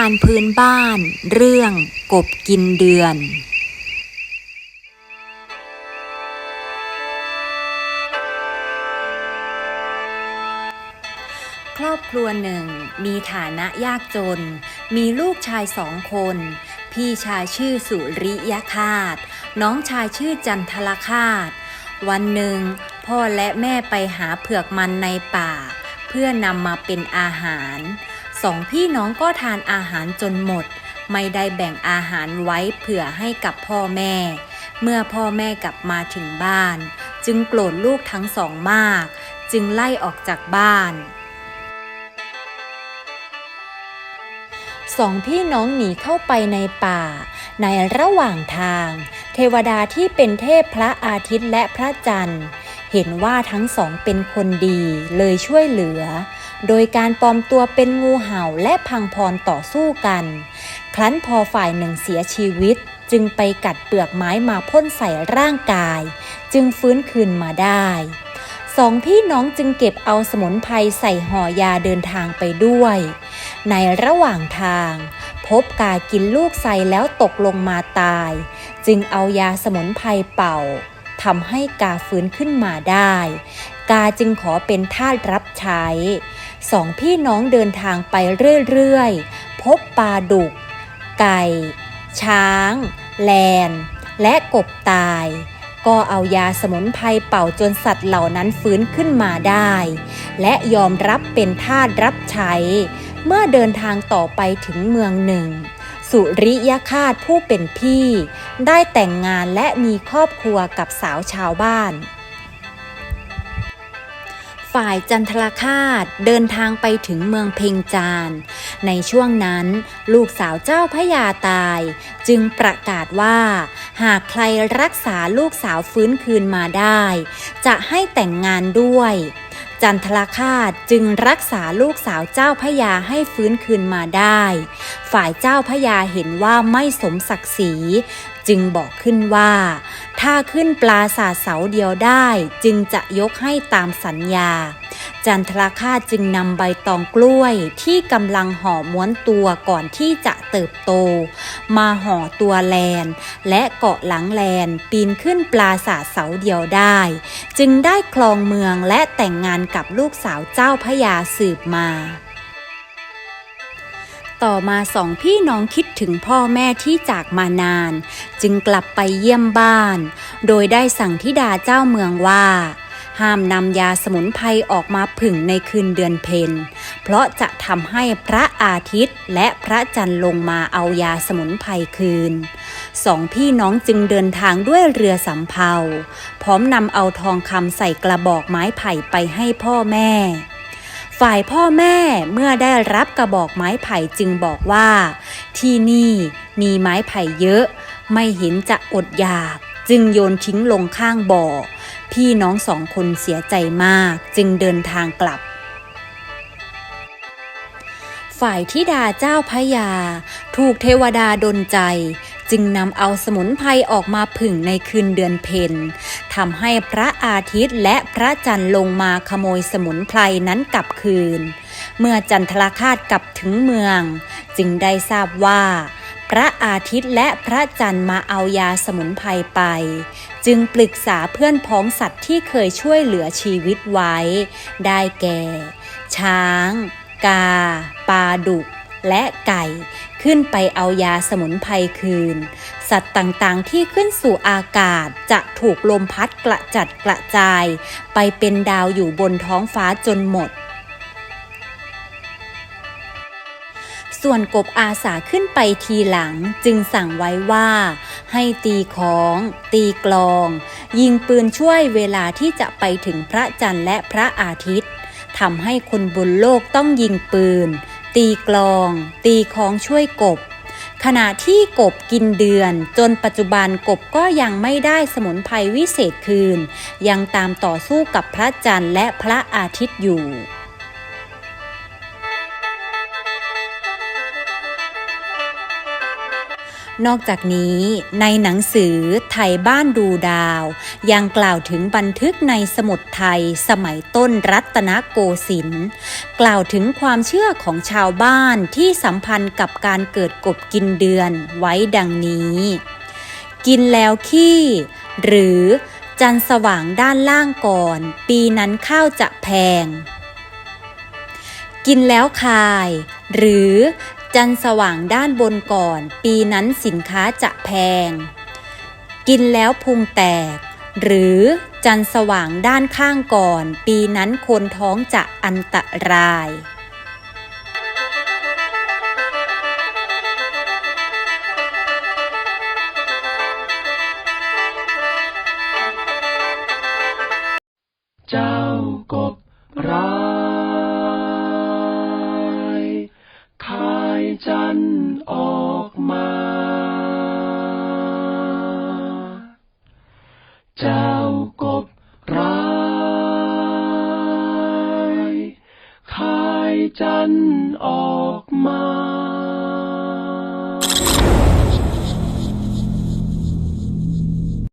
ทานพื้นบ้าน เรื่องกบกินเดือน ครอบครัวหนึ่งมีฐานะยากจน มีลูกชายสองคน พี่ชายชื่อสุริยคาต น้องชายชื่อจันทรคาต วันหนึ่ง พ่อและแม่ไปหาเผือกมันในป่า เพื่อนำมาเป็นอาหาร สองพี่น้องก็ทานอาหารจนหมด ไม่ได้แบ่งอาหารไว้เผื่อให้กับพ่อแม่ เมื่อพ่อแม่กลับมาถึงบ้าน จึงโกรธลูกทั้งสองมาก จึงไล่ออกจากบ้านสองพี่น้องหนีเข้าไปในป่า ในระหว่างทาง เทวดาที่เป็นเทพพระอาทิตย์และพระจันทร์ เห็นว่าทั้งสองเป็นคนดีเลยช่วยเหลือ โดยการปลอมตัวเป็นงูเห่าและพังพรต่อสู้กัน ครั้นพอฝ่ายหนึ่งเสียชีวิตจึงไปกัดเปลือกไม้มาพ่นใส่ร่างกาย จึงฟื้นคืนมาได้สองพี่น้องจึงเก็บเอาสมุนไพรใส่ห่อยาเดินทางไปด้วย ในระหว่างทาง พบกากินลูกไซแล้วตกลงมาตาย จึงเอายาสมุนไพรเป่าทำให้กาฟื้นขึ้นมาได้ กาจึงขอเป็นทาสรับใช้ สองพี่น้องเดินทางไปเรื่อยๆ พบปลาดุก ไก่ ช้าง แลน และกบตาย ก็เอายาสมุนไพรเป่าจนสัตว์เหล่านั้นฟื้นขึ้นมาได้ และยอมรับเป็นทาสรับใช้ เมื่อเดินทางต่อไปถึงเมืองหนึ่ง สุริยคาตผู้เป็นพี่ ได้แต่งงานและมีครอบครัวกับสาวชาวบ้าน ฝ่ายจันทรคาตเดินทางไปถึงเมืองเพ็งจาน ในช่วงนั้นลูกสาวเจ้าพระยาตาย จึงประกาศว่า หากใครรักษาลูกสาวฟื้นคืนมาได้ จะให้แต่งงานด้วย จันทรคาตจึงรักษาลูกสาวเจ้าพยาให้ฟื้นคืนมาได้ ฝ่ายเจ้าพยาเห็นว่าไม่สมศักดิ์ศรี จึงบอกขึ้นว่า ถ้าขึ้นปลาสาทเสาเดียวได้จึงจะยกให้ตามสัญญา จันทรคาจึงนำใบตองกล้วยที่กำลังห่อม้วนตัวก่อนที่จะเติบโต มาห่อตัวแลน และเกาะหลังแลนปีนขึ้นปลาสาทเสาเดียวได้ จึงได้คลองเมืองและแต่งงานกับลูกสาวเจ้าพระยาสืบมา ต่อมาสองพี่น้องคิดถึงพ่อแม่ที่จากมานาน จึงกลับไปเยี่ยมบ้าน โดยได้สั่งทิดาเจ้าเมืองว่า ห้ามนำยาสมุนไพรออกมาผึ่งในคืนเดือนเพ็ญเพราะจะทำให้พระอาทิตย์และพระจันทร์ลงมาเอายาสมุนไพรคืนสองพี่น้องจึงเดินทางด้วยเรือสำเภา พร้อมนำเอาทองคำใส่กระบอกไม้ไผ่ไปให้พ่อแม่ ฝ่ายพ่อแม่เมื่อได้รับกระบอกไม้ไผ่จึงบอกว่า ที่นี่มีไม้ไผ่เยอะ ไม่เห็นจะอดอยาก จึงโยนทิ้งลงข้างบ่อ พี่น้องสองคนเสียใจมาก จึงเดินทางกลับ ฝ่ายทิดาเจ้าพยา ถูกเทวดาดนใจ จึงนำเอาสมุนไพรออกมาผึ่งในคืนเดือนเพ็ญทำให้พระอาทิตย์และพระจันทร์ลงมาขโมยสมุนไพรนั้นกลับคืน เมื่อจันทรคาตกลับถึงเมือง จึงได้ทราบว่า พระอาทิตย์และพระจันทร์มาเอายาสมุนไพรไป จึงปรึกษาเพื่อนพ้องสัตว์ที่เคยช่วยเหลือชีวิตไว้ ได้แก่ ช้าง กา ปลาดุกและไก่ ขึ้นไปเอายาสมุนไพรคืน สัตว์ต่างๆที่ขึ้นสู่อากาศจะถูกลมพัดกระจัดกระจาย ไปเป็นดาวอยู่บนท้องฟ้าจนหมด ส่วนกบอาสาขึ้นไปทีหลังจึงสั่งไว้ว่า ให้ตีของ ตีกลอง ยิงปืนช่วยเวลาที่จะไปถึงพระจันทร์และพระอาทิตย์ทำให้คนบนโลกต้องยิงปืน ตีกลอง ตีของช่วยกบ ขณะที่กบกินเดือน จนปัจจุบันกบก็ยังไม่ได้สมุนไพรวิเศษคืน ยังตามต่อสู้กับพระจันทร์และพระอาทิตย์อยู่ นอกจากนี้ในหนังสือไทยบ้านดูดาว ยังกล่าวถึงบันทึกในสมุดไทยสมัยต้นรัตนโกสินทร์กล่าวถึงความเชื่อของชาวบ้านที่สัมพันธ์กับการเกิดกบกินเดือนไว้ดังนี้ กินแล้วขี้ หรือจันสว่างด้านล่างก่อน ปีนั้นข้าวจะแพง กินแล้วคาย หรือ จันสว่างด้านบนก่อน ปีนั้นสินค้าจะแพง กินแล้วพุงแตก หรือจันสว่างด้านข้างก่อน ปีนั้นคนท้องจะอันตราย จันทร์ออกมา